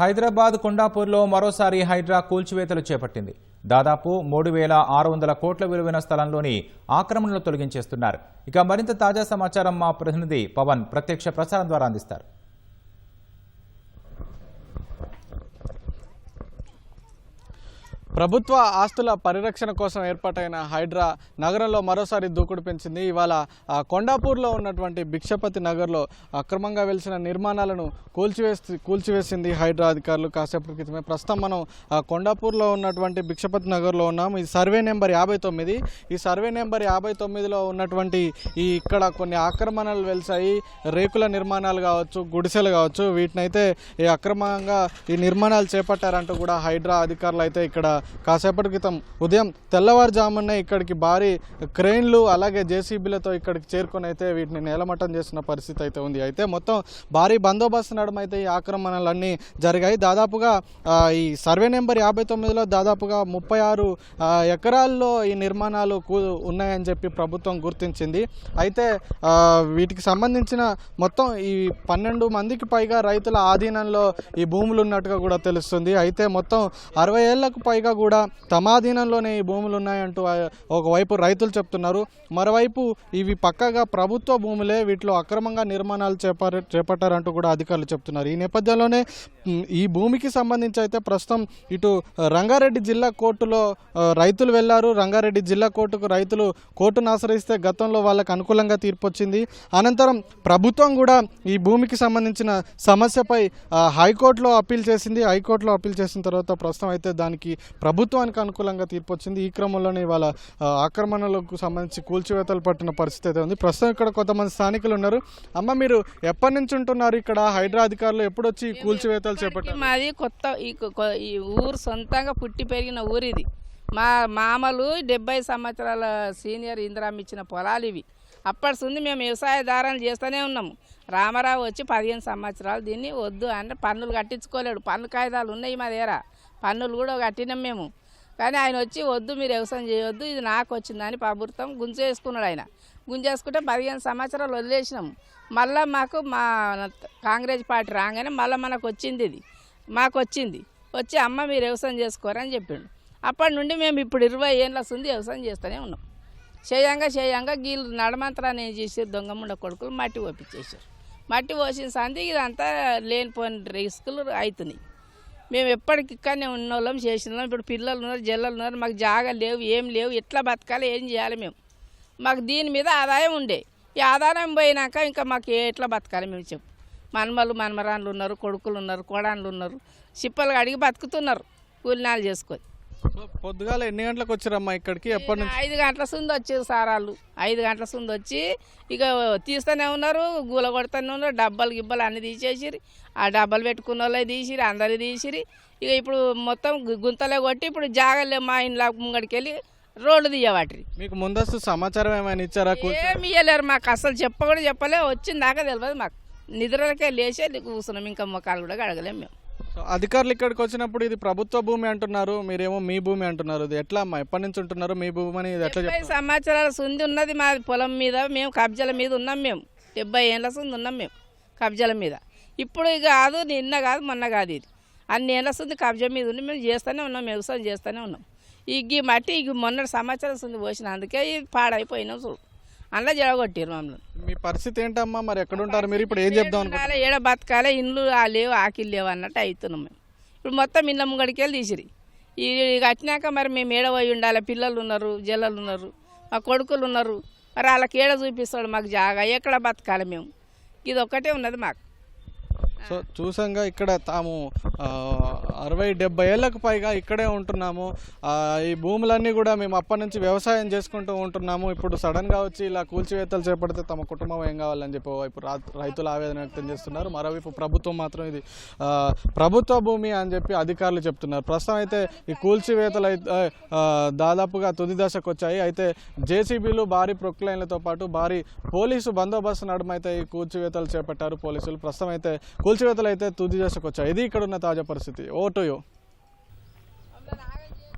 హైదరాబాద్ కొండాపూర్లో మరోసారి హైడ్రా కూల్చివేతలు చేపట్టింది. దాదాపు మూడు వేల ఆరు వందల కోట్ల విలువైన స్థలంలోని ఆక్రమణలు తొలగించేస్తున్నారు. ఇక మరింత తాజా సమాచారం మా ప్రతినిధి పవన్ ప్రత్యక్ష ప్రసారం ద్వారా అందిస్తారు. ప్రభుత్వ ఆస్తుల పరిరక్షణ కోసం ఏర్పాటైన హైడ్రా నగరంలో మరోసారి దూకుడు పెంచింది. ఇవాళ కొండాపూర్లో ఉన్నటువంటి భిక్షపతి నగర్లో అక్రమంగా వెలిసిన నిర్మాణాలను కూల్చివేసి కూల్చివేసింది హైడ్రా అధికారులు. కాసేపటి క్రితమే ప్రస్తుతం మనం కొండాపూర్లో ఉన్నటువంటి భిక్షపతి నగర్లో ఉన్నాం. ఈ సర్వే నెంబర్ యాభై తొమ్మిది. ఈ సర్వే నెంబర్ యాభై తొమ్మిదిలో ఉన్నటువంటి ఈ ఇక్కడ కొన్ని ఆక్రమణలు వెలిసాయి రేకుల నిర్మాణాలు కావచ్చు గుడిసెలు కావచ్చు వీటినైతే ఈ అక్రమంగా ఈ నిర్మాణాలు చేపట్టారంటూ కూడా హైడ్రా అధికారులు అయితే ఇక్కడ కాసేపటి క్రితం ఉదయం తెల్లవారుజామునే ఇక్కడికి భారీ క్రెయిన్లు అలాగే జేసీబీలతో ఇక్కడికి చేరుకొని అయితే వీటిని నేలమట్టం చేసిన పరిస్థితి అయితే ఉంది. అయితే మొత్తం భారీ బందోబస్తు నడమైతే అయితే ఈ ఆక్రమణలన్నీ జరిగాయి. దాదాపుగా ఈ సర్వే నెంబర్ యాభై తొమ్మిదిలో దాదాపుగా ముప్పై ఆరు ఎకరాల్లో ఈ నిర్మాణాలు కూ ఉన్నాయని చెప్పి ప్రభుత్వం గుర్తించింది. అయితే వీటికి సంబంధించిన మొత్తం ఈ పన్నెండు మందికి పైగా రైతుల ఆధీనంలో ఈ భూములు ఉన్నట్టుగా కూడా తెలుస్తుంది. అయితే మొత్తం అరవై ఏళ్ళకు పైగా కూడా తమాధీనంలోనే ఈ భూములు ఉన్నాయంటూ ఒకవైపు రైతులు చెప్తున్నారు. మరోవైపు ఇవి పక్కగా ప్రభుత్వ భూములే వీటిలో అక్రమంగా నిర్మాణాలు చేపారు చేపట్టారంటూ కూడా అధికారులు చెప్తున్నారు. ఈ నేపథ్యంలోనే ఈ భూమికి సంబంధించి అయితే ప్రస్తుతం ఇటు రంగారెడ్డి జిల్లా కోర్టులో రైతులు వెళ్ళారు. రంగారెడ్డి జిల్లా కోర్టుకు రైతులు కోర్టును ఆశ్రయిస్తే గతంలో వాళ్ళకు అనుకూలంగా తీర్పు వచ్చింది అనంతరం ప్రభుత్వం కూడా ఈ భూమికి సంబంధించిన సమస్యపై హైకోర్టులో అప్పీల్ చేసింది. హైకోర్టులో అప్పీల్ చేసిన తర్వాత ప్రస్తుతం అయితే దానికి ప్రభుత్వానికి అనుకూలంగా తీర్పు వచ్చింది. ఈ క్రమంలోనే ఇవాళ ఆక్రమణలకు సంబంధించి కూల్చివేతలు పట్టిన పరిస్థితి అయితే ఉంది. ప్రస్తుతం ఇక్కడ కొంతమంది స్థానికులు ఉన్నారు. అమ్మ మీరు ఎప్పటి నుంచి ఉంటున్నారు ఇక్కడ? హైడ్రా అధికారులు ఎప్పుడు వచ్చి కూల్చివేతలు చేపట్టారు? మాది కొత్త ఈ ఊరు సొంతంగా పుట్టి పెరిగిన ఊరు ఇది. మా మామలు డెబ్బై సంవత్సరాల సీనియర్ ఇందిరామ్మ ఇచ్చిన పొలాలు ఇవి. అప్పటి నుండి మేము వ్యవసాయదారాలు చేస్తూనే ఉన్నాము. రామారావు వచ్చి పదిహేను సంవత్సరాలు దీన్ని వద్దు అంటే పన్నులు కట్టించుకోలేడు. పన్ను కాగితాలు ఉన్నాయి మా దగ్గర. పన్నులు కూడా కట్టినాం మేము. కానీ ఆయన వచ్చి వద్దు మీరు వ్యవసాయం చేయొద్దు ఇది నాకు వచ్చిందని ప్రభుత్వం గుంజేసుకున్నాడు ఆయన. గుంజేసుకుంటే పదిహేను సంవత్సరాలు వదిలేసినాం. మళ్ళీ మాకు మా కాంగ్రెస్ పార్టీ రాగానే మళ్ళీ మనకు వచ్చింది ఇది. మాకు వచ్చింది. వచ్చి అమ్మ మీరు వ్యవసాయం చేసుకోరని చెప్పిండు. అప్పటి నుండి మేము ఇప్పుడు ఇరవై ఏళ్ళ ఉంది వ్యవసాయం చేస్తూనే ఉన్నాం. చేయంగా చేయంగా గీళ్ళు నడమంతరాన్ని ఏం చేసారు దొంగముండ కొడుకులు మట్టి పోపించేసారు మట్టి పోసిన సంది ఇదంతా లేనిపోయిన రిస్కులు అవుతున్నాయి మేము ఎప్పటికి ఇక్కడనే ఉన్న వాళ్ళం చేసిన వాళ్ళం. ఇప్పుడు పిల్లలు ఉన్నారు జల్లలు ఉన్నారు. మాకు జాగా లేవు ఏం లేవు. ఎట్లా బతకాలి ఏం చేయాలి మేము? మాకు దీని మీద ఆదాయం ఉండే. ఈ ఆదాయం పోయినాక ఇంకా మాకు ఎట్లా బతకాలి మేము చెప్పు. మనమలు మనమరాన్లు ఉన్నారు కొడుకులు ఉన్నారు కోడాన్లు ఉన్నారు. చిప్పలు అడిగి బతుకుతున్నారు. కూలినాలు చేసుకొని. సో పొద్దుగాల ఎన్ని గంటలకు వచ్చారమ్మా ఇక్కడికి? ఎప్పటి నుంచి? ఐదు గంటల సుంది వచ్చారు సారాళ్ళు ఐదు గంటల సుంది వచ్చి ఇక తీస్తూనే ఉన్నారు గూల కొడుతూనే ఉన్నారు డబ్బాలు గిబ్బలు అన్ని తీసేసిరి ఆ డబ్బాలు పెట్టుకున్న వాళ్ళే తీసిరి అందరు తీసిరి ఇక ఇప్పుడు మొత్తం గుంతలే కొట్టి ఇప్పుడు జాగలే మా ఇంట్లో ముంగడికి వెళ్ళి రోడ్డు తీయవాటి మీకు ముందస్తు సమాచారం ఏమైనా ఇచ్చారా? ఏమి ఇవ్వలేరు మాకు. అసలు చెప్ప కూడా చెప్పలే. వచ్చిన దాకా తెలియదు మాకు. నిద్రలకే లేచే కూర్చున్నాం. ఇంకా మొక్కలు కూడా కడగలేము మేము. అధికారులు ఇక్కడికి వచ్చినప్పుడు ఇది ప్రభుత్వ భూమి అంటున్నారు మీరేమో మీ భూమి అంటున్నారు. ఇది ఎట్లా అమ్మా? ఎప్పటి నుంచి ఉంటున్నారు మీ భూమి అని ఇది ఎట్లా డెబ్బై చెప్తారు సంవత్సరాల సుంది ఉన్నది మా పొలం మీద మేము కబ్జాల మీద ఉన్నాం మేము. డెబ్బై ఏళ్ళ సుంది ఉన్నాం మేము కబ్జాల మీద. ఇప్పుడు ఇక కాదు నిన్న కాదు మొన్న కాదు ఇది. అన్ని ఏళ్ళ సుంది కబ్జా మీద ఉండి మేము చేస్తూనే ఉన్నాం వ్యవసాయం చేస్తూనే ఉన్నాం. ఈ ఈ మట్టి ఇక మొన్న సంవత్సరం సుంది పోసిన అందుకే ఇది పాడైపోయినాం చూడు. అందులో జడగొట్టారు మమ్మల్ని. మీ పరిస్థితి ఏంటమ్మా? మరి ఎక్కడ ఉంటారు మీరు ఇప్పుడు ఏం చెప్దాం అనుకుంటున్నారు ఏడ బతకాలి ఇండ్లు ఆ లేవు ఆకిలు లేవు అన్నట్టు అవుతున్నాం మేము. ఇప్పుడు మొత్తం ఇళ్ళ ముంగడికి వెళ్ళి తీసిరి. ఈ కట్టినాక మరి మేము ఏడ పోయి ఉండాలి? పిల్లలు ఉన్నారు జల్లలు ఉన్నారు మా కొడుకులు ఉన్నారు. మరి వాళ్ళకి ఏడ చూపిస్తాడు మాకు జాగా? ఎక్కడ బతకాలి మేము? ఇది ఒక్కటే ఉన్నది మాకు. సో చూసంగా ఇక్కడ తాము అరవై డెబ్బై ఏళ్ళకు పైగా ఇక్కడే ఉంటున్నాము. ఈ భూములన్నీ కూడా మేము అప్పటి నుంచి వ్యవసాయం చేసుకుంటూ ఉంటున్నాము. ఇప్పుడు సడన్గా వచ్చి ఇలా కూల్చివేతలు చేపడితే తమ కుటుంబం ఏం కావాలని చెప్పి ఇప్పుడు రైతులు ఆవేదన వ్యక్తం చేస్తున్నారు. మరోవైపు ప్రభుత్వం మాత్రం ఇది ప్రభుత్వ భూమి అని చెప్పి అధికారులు చెప్తున్నారు. ప్రస్తుతం అయితే ఈ కూల్చివేతలు అయితే దాదాపుగా తుది దశకు వచ్చాయి. అయితే జేసీబీలు భారీ ప్రొక్లైన్లతో పాటు భారీ పోలీసు బందోబస్తు నడుమైతే ఈ కూల్చివేతలు చేపట్టారు పోలీసులు. ప్రస్తుతం అయితే కూల్చివేతలు అయితే తుది దశకు వచ్చాయి. ఇది ఇక్కడ ఉన్న తాజా పరిస్థితి. Over to you.